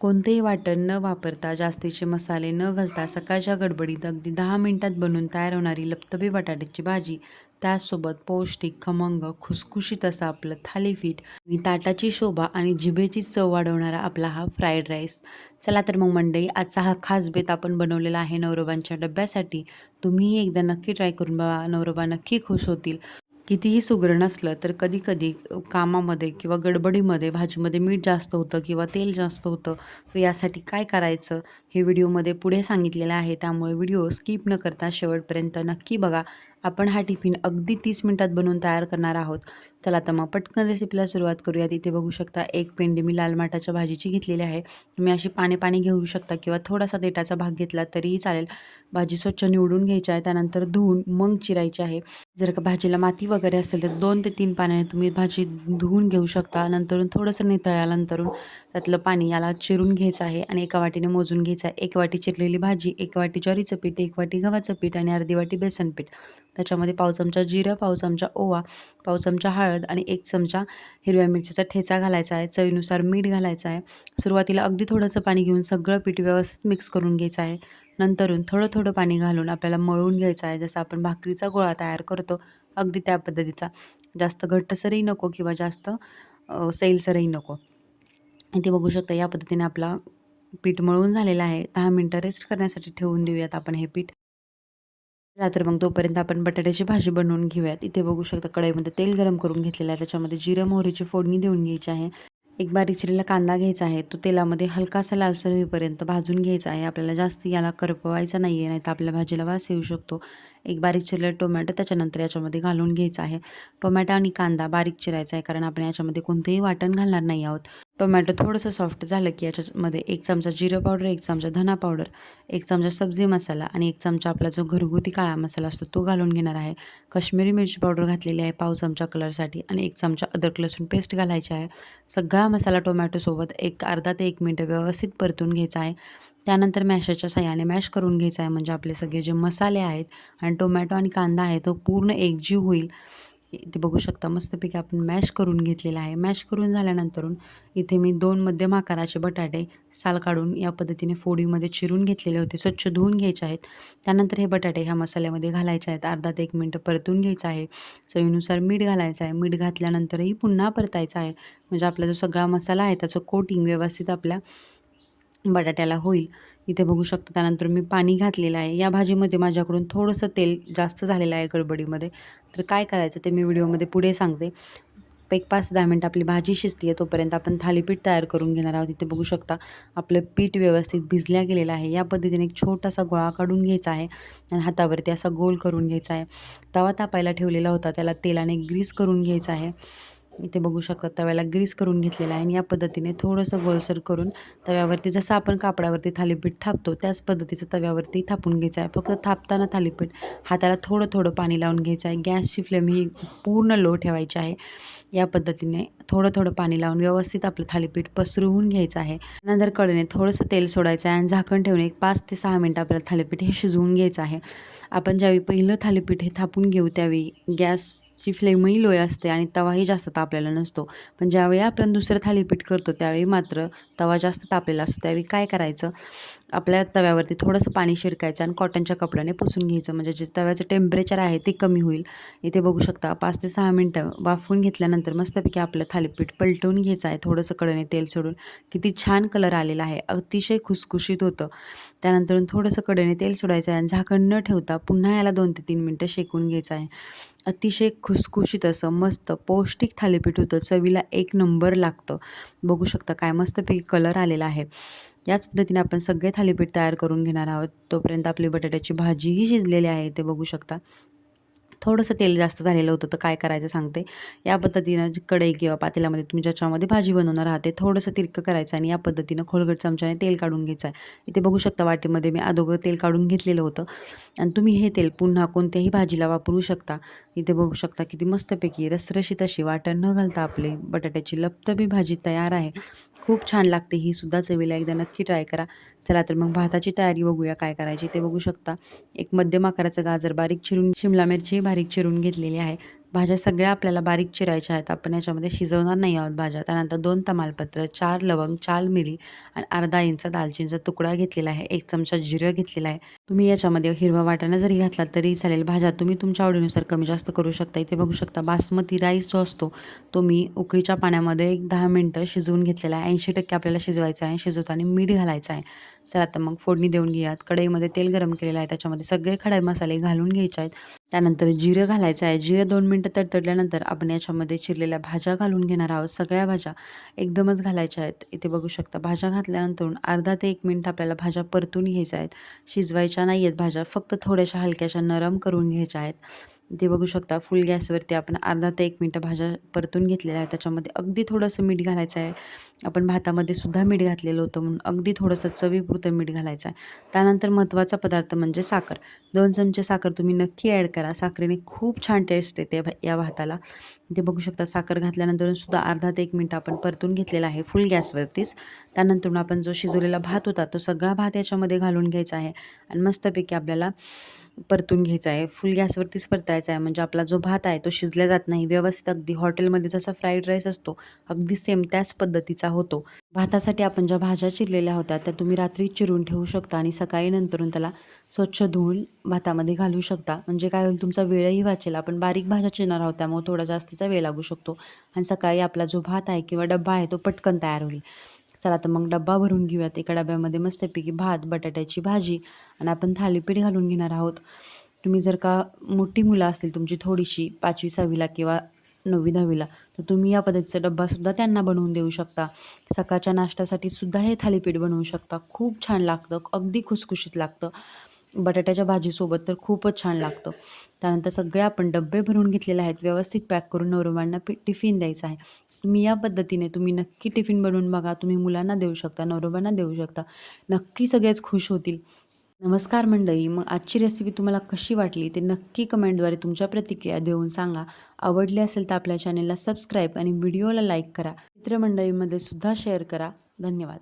कोणतेही वाटण न वापरता जास्तीचे मसाले न घालता सकाळच्या गडबडीत अगदी दहा मिनिटात बनून तयार होणारी लपतबी बटाट्याची भाजी त्याचसोबत पौष्टिक खमंग खुसखुशीत असं आपलं थालीपीठ आणि ताटाची शोभा आणि जिभेची चव वाढवणारा आपला हा फ्राईड राईस. चला तर मग मंडई आजचा हा खास बेत आपण बनवलेला आहे नवरोबांच्या डब्यासाठी. तुम्हीही एकदा नक्की ट्राय करून बघा नवरोबा नक्की खुश होतील. कितीही सुगरण असलं तर कधी कधी कामामध्ये किंवा गडबडीमध्ये भाजीमध्ये मीठ जास्त होतं किंवा तेल जास्त होतं तर यासाठी काय करायचं हे व्हिडिओमध्ये पुढे सांगितलेलं आहे. त्यामुळे व्हिडिओ स्किप न करता शेवटपर्यंत नक्की बघा. आपण हा टिफिन अगदी तीस मिनटात बनवून तयार करणार आहोत. चला तर मग पटकन रेसिपीला सुरुवात करूयात. इथे बघू शकता एक पेंडी मी लाल माठाच्या भाजीची घेतलेली आहे. तुम्ही अशी पाने पाणी घेऊ शकता किंवा थोडासा देठाचा भाग घेतला तरीही चालेल. भाजी स्वच्छ निवडून घ्यायची आहे. त्यानंतर धुवून मग चिरायची आहे. जर का भाजीला माती वगैरे असेल तर दोन ते तीन पाण्याने तुम्ही भाजी धुवून घेऊ शकता. नंतरून थोडंसं नितळ्यानंतरून त्यातलं पाणी याला चिरून घ्यायचं आहे आणि एका वाटीने मोजून घ्यायचं आहे. एक वाटी चिरलेली भाजी एक वाटी ज्वारीचं पीठ एक वाटी गव्हाचं पीठ आणि अर्धी वाटी बेसन पीठ. त्याच्यामध्ये पाव चमचा जिरं पाव चमचा ओवा पाव चमचा हळद आणि एक चमचा हिरव्या मिरचीचा ठेचा घालायचा आहे. चवीनुसार मीठ घालायचं आहे. सुरुवातीला अगदी थोडंसं पाणी घेऊन सगळं पीठ व्यवस्थित मिक्स करून घ्यायचं आहे. नंतरून थोडं थोडं पाणी घालून आपल्याला मळून घ्यायचं आहे. जसं आपण भाकरीचा गोळा तयार करतो अगदी त्या पद्धतीचा. जास्त घट्टसरही नको किंवा जास्त सैलसरही नको. इथे बघू शकता या पद्धतीने आपला पीठ मळून झालेला आहे. दहा मिनटं रेस्ट करण्यासाठी ठेवून देऊयात आपण हे पीठ. तर मग तोपर्यंत आपण बटाट्याची भाजी बनवून घेऊयात. इथे बघू शकता कढईमध्ये तेल गरम करून घेतलेलं आहे. त्याच्यामध्ये जिरं मोहरीची फोडणी देऊन घ्यायची आहे. एक बारीक चिरलेला कांदा घ्यायचा आहे. तो तेलामध्ये हलकासा लालसर होईपर्यंत भाजून घ्यायचा आहे. आपल्याला जास्त याला करपवायचा नाही आहे नाही तर आपल्या भाजीला वास येऊ शकतो. एक बारीक चिरलेला टोमॅटो त्याच्यानंतर याच्यामध्ये घालून घ्यायचा आहे. टोमॅटो आणि कांदा बारीक चिरायचा आहे कारण आपण याच्यामध्ये कोणतेही वाटण घालणार नाही आहोत. टोमॅटो थोडंसं सॉफ्ट झालं की याच्यामध्ये एक चमचा जिरं पावडर एक चमचा धना पावडर एक चमचा सब्जी मसाला आणि एक चमचा आपला जो घरगुती काळा मसाला असतो तो घालून घेणार आहे. कश्मीरी मिरची पावडर घातलेली आहे पाव चमचा कलरसाठी आणि एक चमचा अदरक लसूण पेस्ट घालायची आहे. सगळा मसाला टोमॅटोसोबत एक अर्धा ते एक मिनटं व्यवस्थित परतून घ्यायचा आहे. त्यानंतर मॅशाच्या सहाय्याने मॅश करून घ्यायचा आहे. म्हणजे आपले सगळे जे मसाले आहेत आणि टोमॅटो आणि कांदा आहे तो पूर्ण एकजीव होईल. इथे बघू शकता मस्तपैकी आपण मॅश करून घेतलेला आहे. मॅश करून झाल्यानंतरून इथे मी दोन मध्यम आकाराचे बटाटे साल काढून या पद्धतीने फोडीमध्ये चिरून घेतलेले होते. स्वच्छ धुवून घ्यायचे आहेत. त्यानंतर हे बटाटे ह्या मसाल्यामध्ये घालायचे आहेत. अर्धा ते एक मिनटं परतून घ्यायचं आहे. चवीनुसार मीठ घालायचं आहे. मीठ घातल्यानंतरही पुन्हा परतायचं आहे. म्हणजे आपला जो सगळा मसाला आहे त्याचं कोटिंग व्यवस्थित आपल्या बटाट्याला होईल. इथे बघू शकता त्यानंतर मी पाणी घातलेलं आहे. या भाजीमध्ये माझ्याकडून थोडंसं तेल जास्त झालेलं आहे गडबडीमध्ये. तर काय करायचं ते मी व्हिडिओमध्ये पुढे सांगते. एक पाच दहा मिनटं आपली भाजी शिजती आहे तोपर्यंत आपण थालीपीठ तयार करून घेणार आहोत. इथे बघू शकता आपलं पीठ व्यवस्थित भिजल्या गेलेलं आहे. या पद्धतीने एक छोटासा गोळा काढून घ्यायचा आहे आणि हातावरती असा गोल करून घ्यायचा आहे. तवा तापायला ठेवलेला होता त्याला तेलाने ग्रीस करून घ्यायचा आहे. इथे बघू शकता. तव्याला ग्रीस करून घेतलेला आहे आणि या पद्धतीने थोडंसं गोलसर करून तव्यावरती जसं आपण कापडावरती थालीपीठ थापतो त्याच पद्धतीचं तव्यावरती थापून घ्यायचं आहे. फक्त थापताना थालीपीठ हाताला थोडं थोडं पाणी लावून घ्यायचं आहे. गॅसची फ्लेम ही पूर्ण लो ठेवायची आहे. या पद्धतीने थोडं थोडं पाणी लावून व्यवस्थित आपलं थालीपीठ पसरवून घ्यायचं आहे. नंतर कडेने थोडंसं तेल सोडायचं आहे आणि झाकण ठेवून एक पाच ते सहा मिनटं आपल्याला थालीपीठ हे शिजवून घ्यायचं आहे. आपण ज्यावेळी पहिलं थालीपीठ हे थापून घेऊ त्यावेळी गॅस ची फ्लेमही लोय असते आणि तवाही जास्त तापलेला नसतो. पण ज्यावेळी आपण दुसरं थालीपीठ करतो त्यावेळी मात्र तवा जास्त तापलेला असतो. त्यावेळी काय करायचं? आपल्या तव्यावरती थोडंसं पाणी शिरकायचं आणि कॉटनच्या कपड्याने पुसून घ्यायचं. म्हणजे जे तव्याचं टेम्परेचर आहे ते कमी होईल. इथे बघू शकता पाच ते सहा मिनटं वाफवून घेतल्यानंतर मस्तपैकी आपलं थालीपीठ पलटवून घ्यायचं आहे. थोडंसं कडने तेल सोडून. किती छान कलर आलेला आहे. अतिशय खुसखुशीत होतं. त्यानंतर थोडंसं कडेने तेल सोडायचं आहे आणि झाकण न ठेवता पुन्हा याला दोन ते तीन मिनटं शेकून घ्यायचं आहे. अतिशय खुसखुशीत असं मस्त पौष्टिक थालीपीठ होतं. चवीला एक नंबर लागतं. बघू शकता काय मस्तपैकी कलर आलेला आहे. याच पद्धतीने आपण सगळे थालीपीठ तयार करून घेणार आहोत. तोपर्यंत आपली बटाट्याची भाजीही शिजलेली आहे ते बघू शकता. थोडंसं तेल जास्त झालेलं होतं तर काय करायचं सांगते? या पद्धतीनं कढई किंवा पातेल्यामध्ये तुम्ही ज्याच्यामध्ये भाजी बनवणार आहात ते थोडंसं तिरकं करायचं आणि या पद्धतीनं खोलगट चमच्याने तेल काढून घ्यायचं. आहे इथे बघू शकता वाटीमध्ये मी अदोगर तेल काढून घेतलेलं होतं. आणि तुम्ही हे तेल पुन्हा कोणत्याही भाजीला वापरू शकता. इथे बघू शकता किती मस्तपैकी रसरशीत अशी वाटण न घालता आपली बटाट्याची लपतबी भाजी तयार आहे. खूप छान लागते ही सुद्धा चवीला एकदा नक्की ट्राय करा. चला तर मग भाताची तयारी बघूया काय करायची ते बघू शकता. एक मध्यम आकाराचं गाजर बारीक चिरून शिमला मिरची बारीक चिरून घेतलेली आहे. भाज्या सगळ्या आपल्याला बारीक चिरायच्या आहेत. आपण याच्यामध्ये शिजवणार नाही आहोत भाज्या. त्यानंतर दोन तमालपत्र चार लवंग चार मिरी आणि अर्धा इंच दालचिनीचा तुकडा घेतलेला आहे. एक चमचा जिरं घेतलेला आहे. तुम्ही याच्यामध्ये हिरवा वाटाणा जरी घातला तरी चालेल. भाज्या तुम्ही तुमच्या आवडीनुसार कमी जास्त करू शकता. इथे बघू शकता बासमती राईस जो असतो तो मी उकळीच्या पाण्यामध्ये एक दहा मिनटं शिजवून घेतलेला आहे. ऐंशी टक्के आपल्याला शिजवायचा आहे. शिजवताना मीठ घालायचं आहे. चला आता मग फोडणी देऊन घेऊयात. कढईमध्ये तेल गरम केलेलं आहे. त्याच्यामध्ये सगळे खडे मसाले घालून घ्यायचे आहेत. त्यानंतर जिरं घालायचं आहे. जिरं दोन मिनटं तडतडल्यानंतर आपण याच्यामध्ये चिरलेल्या भाज्या घालून घेणार आहोत. सगळ्या भाज्या एकदमच घालायच्या आहेत. इथे बघू शकता भाज्या घातल्यानंतर अर्धा ते एक मिनिट आपल्याला भाज्या परतून घ्यायच्या आहेत. शिजवायच्या नाही आहेत भाज्या. फक्त थोड्याशा हलक्याशा नरम करून घ्यायच्या आहेत. ते बघू शकता. फुल गॅसवरती आपण अर्धा ते एक मिनटं भाज्या परतून घेतलेल्या आहे त्याच्यामध्ये अगदी थोडंसं मीठ घालायचं आहे. आपण भातामध्ये सुद्धा मीठ घातलेलं होतं म्हणून अगदी थोडंसं चवीपुरतं मीठ घालायचं आहे. त्यानंतर महत्त्वाचा पदार्थ म्हणजे साखर. दोन चमचे साखर तुम्ही नक्की ॲड करा. साखरेने खूप छान टेस्ट येते भा या भाताला. ते बघू शकता साखर घातल्यानंतर सुद्धा अर्धा ते एक मिनटं आपण परतून घेतलेला आहे फुल गॅसवरतीच त्यानंतर आपण जो शिजवलेला भात होता तो सगळा भात याच्यामध्ये घालून घ्यायचा आहे. आणि मस्तपैकी आपल्याला परतून घ्यायचा आहे. फुल गॅसवरतीच परतायचा आहे. म्हणजे आपला जो भात आहे तो शिजला जात नाही. व्यवस्थित अगदी हॉटेलमध्ये जसा फ्राईड राईस असतो अगदी सेम त्याच पद्धतीचा होतो. भातासाठी आपण ज्या भाज्या चिरलेल्या होत्या त्या तुम्ही रात्री चिरून ठेवू शकता आणि सकाळी नंतरून त्याला स्वच्छ धुवून भातामध्ये घालू शकता. म्हणजे काय होईल तुमचा वेळही वाचेल. आपण बारीक भाज्या चिरणार आहोत त्यामुळे थोडा जास्तीचा वेळ लागू शकतो. आणि सकाळी आपला जो भात आहे किंवा डब्बा आहे तो पटकन तयार होईल. चला तर मग डब्बा भरून घेऊयात. एका डब्यामध्ये मस्तपैकी भात बटाट्याची भाजी आणि आपण थालीपीठ घालून घेणार आहोत. तुम्ही जर का मोठी मुलं असतील तुमची थोडीशी पाचवी सहावीला किंवा नववी दहावीला तर तुम्ही या पद्धतीचा डब्बासुद्धा त्यांना बनवून देऊ शकता. सकाळच्या नाश्त्यासाठी सुद्धा हे थालीपीठ बनवू शकता. खूप छान लागतं अगदी खुसखुशीत लागतं. बटाट्याच्या भाजीसोबत तर खूपच छान लागतं. त्यानंतर सगळे आपण डब्बे भरून घेतलेले आहेत. व्यवस्थित पॅक करून नवरोबांना टिफिन द्यायचा आहे. तुम्ही या पद्धतीने तुम्ही नक्की टिफिन बनवून बघा. तुम्ही मुलांना देऊ शकता नवरोबांना देऊ शकता. नक्की सगळेच खुश होतील. नमस्कार मंडळी. मग आजची रेसिपी तुम्हाला कशी वाटली? ते नक्की कमेंटद्वारे तुमच्या प्रतिक्रिया देऊन सांगा. आवडली असेल तर आपल्या चॅनेलला सबस्क्राईब आणि व्हिडिओला लाईक करा. मित्रमंडळीमध्ये सुद्धा शेअर करा. धन्यवाद.